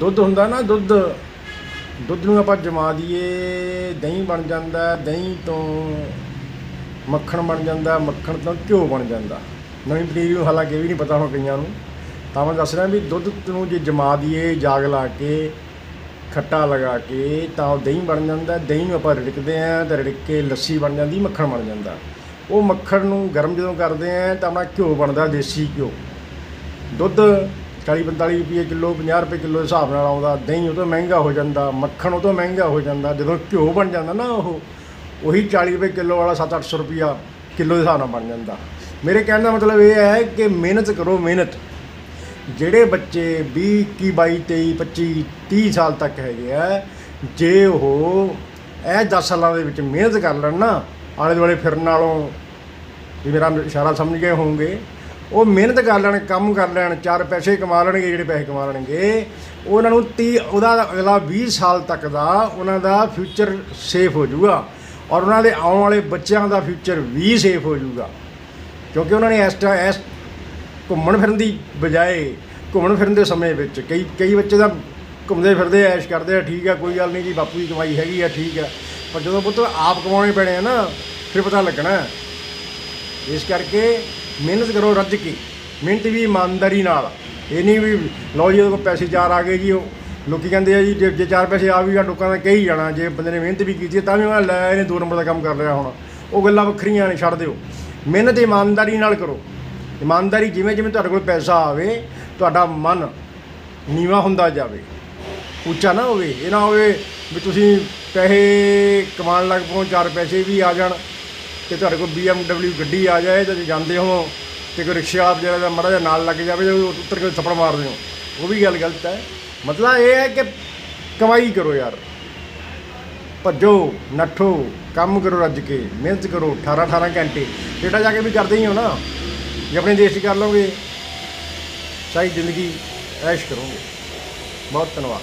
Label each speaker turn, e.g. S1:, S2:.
S1: ਦੁੱਧ ਹੁੰਦਾ ਨਾ ਦੁੱਧ ਦੁੱਧ ਨੂੰ ਆਪਾਂ ਜਮਾ ਦਈਏ ਦਹੀਂ ਬਣ ਜਾਂਦਾ, ਦਹੀਂ ਤੋਂ ਮੱਖਣ ਬਣ ਜਾਂਦਾ, ਮੱਖਣ ਤੋਂ ਘਿਓ ਬਣ ਜਾਂਦਾ। ਨਵੀਂ ਪਨੀਰੀ ਨੂੰ ਹਾਲਾਂਕਿ ਇਹ ਵੀ ਨਹੀਂ ਪਤਾ ਹੁਣ ਕਈਆਂ ਨੂੰ। ਤਾਂ ਮੈਂ ਦੱਸ ਰਿਹਾ ਵੀ ਦੁੱਧ ਨੂੰ ਜੇ ਜਮਾ ਦਈਏ ਜਾਗ ਲਾ ਕੇ, ਖੱਟਾ ਲਗਾ ਕੇ, ਤਾਂ ਉਹ ਦਹੀਂ ਬਣ ਜਾਂਦਾ, ਦਹੀਂ ਨੂੰ ਆਪਾਂ ਰਿੜਕਦੇ ਆਂ, ਤਾਂ ਰਿੜਕ ਕੇ ਲੱਸੀ ਬਣ ਜਾਂਦੀ, ਮੱਖਣ ਬਣ ਜਾਂਦਾ। ਉਹ ਮੱਖਣ ਨੂੰ ਗਰਮ ਜਦੋਂ ਕਰਦੇ ਆਂ, ਤਾਂ ਆਪਣਾ ਘਿਓ ਬਣਦਾ, ਦੇਸੀ ਘਿਓ। ਦੁੱਧ 40 45 ਰੁਪਏ ਕਿਲੋ 50 ਰੁਪਏ ਕਿਲੋ ਦੇ ਹਿਸਾਬ ਨਾਲ ਆਉਂਦਾ, ਦਹੀਂ ਉਹ ਤੋਂ ਮਹਿੰਗਾ ਹੋ ਜਾਂਦਾ, ਮੱਖਣ ਉਹ ਤੋਂ ਮਹਿੰਗਾ ਹੋ ਜਾਂਦਾ, ਜਦੋਂ ਘਿਓ ਬਣ ਜਾਂਦਾ ਨਾ ਉਹ, ਉਹੀ 40 ਰੁਪਏ ਕਿਲੋ ਵਾਲਾ 7-800 ਰੁਪਿਆ ਕਿਲੋ ਦੇ ਹਿਸਾਬ ਨਾਲ ਬਣ ਜਾਂਦਾ। ਮੇਰੇ ਕਹਿਣ ਦਾ ਮਤਲਬ ਇਹ ਹੈ ਕਿ ਮਿਹਨਤ ਕਰੋ ਮਿਹਨਤ। ਜਿਹੜੇ ਬੱਚੇ 20 21 22 23 25 30 ਸਾਲ ਤੱਕ ਹੈਗੇ ਆ, ਜੇ ਉਹ ਇਹ 10 ਸਾਲਾਂ ਦੇ ਵਿੱਚ ਮਿਹਨਤ ਕਰ ਲੈਣ ਨਾ ਆਲੇ ਦੁਆਲੇ ਫਿਰਨ ਨਾਲੋਂ ਵੀ ਮੇਰਾ ਇਸ਼ਾਰਾ ਸਮਝ ਗਏ ਹੋਵੋਗੇ ਉਹ ਮਿਹਨਤ ਕਰ ਲੈਣ, ਕੰਮ ਕਰ ਲੈਣ, ਚਾਰ ਪੈਸੇ ਕਮਾ ਲੈਣਗੇ, ਜਿਹੜੇ ਪੈਸੇ ਕਮਾ ਲੈਣਗੇ, ਉਹਨਾਂ ਨੂੰ 30 ਉਹਦਾ ਅਗਲਾ 20 ਸਾਲ ਤੱਕ ਦਾ ਉਹਨਾਂ ਦਾ ਫਿਊਚਰ ਸੇਫ ਹੋ ਜਾਊਗਾ ਔਰ ਉਹਨਾਂ ਦੇ ਆਉਣ ਵਾਲੇ ਬੱਚਿਆਂ ਦਾ ਫਿਊਚਰ ਵੀ ਸੇਫ ਹੋ ਜਾਊਗਾ। ਕਿਉਂਕਿ ਉਹਨਾਂ ਨੇ ਇਸ ਟ ਇਸ ਘੁੰਮਣ ਫਿਰਨ ਦੀ ਬਜਾਏ ਘੁੰਮਣ ਫਿਰਨ ਦੇ ਸਮੇਂ ਵਿੱਚ ਕਈ ਕਈ ਬੱਚੇ ਤਾਂ ਘੁੰਮਦੇ ਫਿਰਦੇ ਐਸ਼ ਕਰਦੇ ਆ, ਠੀਕ ਆ, ਕੋਈ ਗੱਲ ਨਹੀਂ ਜੀ, ਬਾਪੂ ਦੀ ਕਮਾਈ ਹੈਗੀ ਆ, ਠੀਕ ਆ, ਪਰ ਜਦੋਂ ਪੁੱਤ ਆਪ ਕਮਾਉਣੇ ਪੈਣੇ ਆ ਨਾ, ਫਿਰ ਪਤਾ ਲੱਗਣਾ। ਇਸ ਕਰਕੇ ਮਿਹਨਤ ਕਰੋ ਰੱਜ ਕੇ, ਮਿਹਨਤ ਵੀ ਇਮਾਨਦਾਰੀ ਨਾਲ। ਇਹ ਨਹੀਂ ਵੀ, ਲਓ ਜੀ, ਉਹਦੇ ਕੋਲ ਪੈਸੇ ਚਾਰ ਆ ਗਏ ਜੀ, ਉਹ ਲੋਕੀ ਕਹਿੰਦੇ ਆ ਜੀ, ਜੇ ਜੇ ਚਾਰ ਪੈਸੇ ਆ ਵੀ ਆ ਲੋਕਾਂ ਦਾ ਕਹੀ ਜਾਣਾ, ਜੇ ਬੰਦੇ ਨੇ ਮਿਹਨਤ ਵੀ ਕੀਤੀ ਹੈ, ਤਾਂ ਵੀ ਉਹਨਾਂ ਲੈ ਇਹਨੇ ਦੋ ਨੰਬਰ ਦਾ ਕੰਮ ਕਰ ਰਿਹਾ ਹੁਣ। ਉਹ ਗੱਲਾਂ ਵੱਖਰੀਆਂ ਨੇ, ਛੱਡ ਦਿਓ। ਮਿਹਨਤ ਇਮਾਨਦਾਰੀ ਨਾਲ ਕਰੋ। ਇਮਾਨਦਾਰੀ ਜਿਵੇਂ ਜਿਵੇਂ ਤੁਹਾਡੇ ਕੋਲ ਪੈਸਾ ਆਵੇ, ਤੁਹਾਡਾ ਮਨ ਨੀਵਾ ਹੁੰਦਾ ਜਾਵੇ। ਉੱਚਾ ਨਾ ਹੋਵੇ, ਇਹ ਨਾ ਹੋਵੇ ਵੀ ਤੁਸੀਂ ਪੈਸੇ ਕਮਾਉਣ ਲੱਗ ਪਓ, ਚਾਰ ਪੈਸੇ ਵੀ ਆ ਜਾਣ। ਤੇ ਤੁਹਾਡੇ ਕੋਲ BMW ਗੱਡੀ ਆ ਜਾਏ ਤੇ ਤੁਸੀਂ ਜਾਂਦੇ ਹੋ ਤੇ ਕੋਈ ਰਿਕਸ਼ਾ ਆਪ ਜਿਹੜਾ ਮਾੜਾ ਜਿਹਾ ਨਾਲ ਲੱਗ ਜਾਵੇ ਤੇ ਉੱਤਰ ਕੇ ਥੱਪੜ ਮਾਰਦੇ ਹੋ ਉਹ ਵੀ ਗੱਲ ਗਲਤ ਹੈ। ਮਤਲਬ ਇਹ ਹੈ ਕਿ ਕਮਾਈ ਕਰੋ ਯਾਰ। ਭੱਜੋ, ਨੱਠੋ, ਕੰਮ ਕਰੋ ਰੱਜ ਕੇ, ਮਿਹਨਤ ਕਰੋ 18 18 ਘੰਟੇ। ਬੇਟਾ ਜਾ ਕੇ ਵੀ ਕਰਦੇ ਹੀ ਹੋ ਨਾ, ਜੇ ਆਪਣੇ ਦੇਸ਼ 'ਚ ਕਰ ਲਓਗੇ, ਸਾਰੀ ਜ਼ਿੰਦਗੀ ਐਸ਼ ਕਰੋਗੇ। ਬਹੁਤ ਧੰਨਵਾਦ।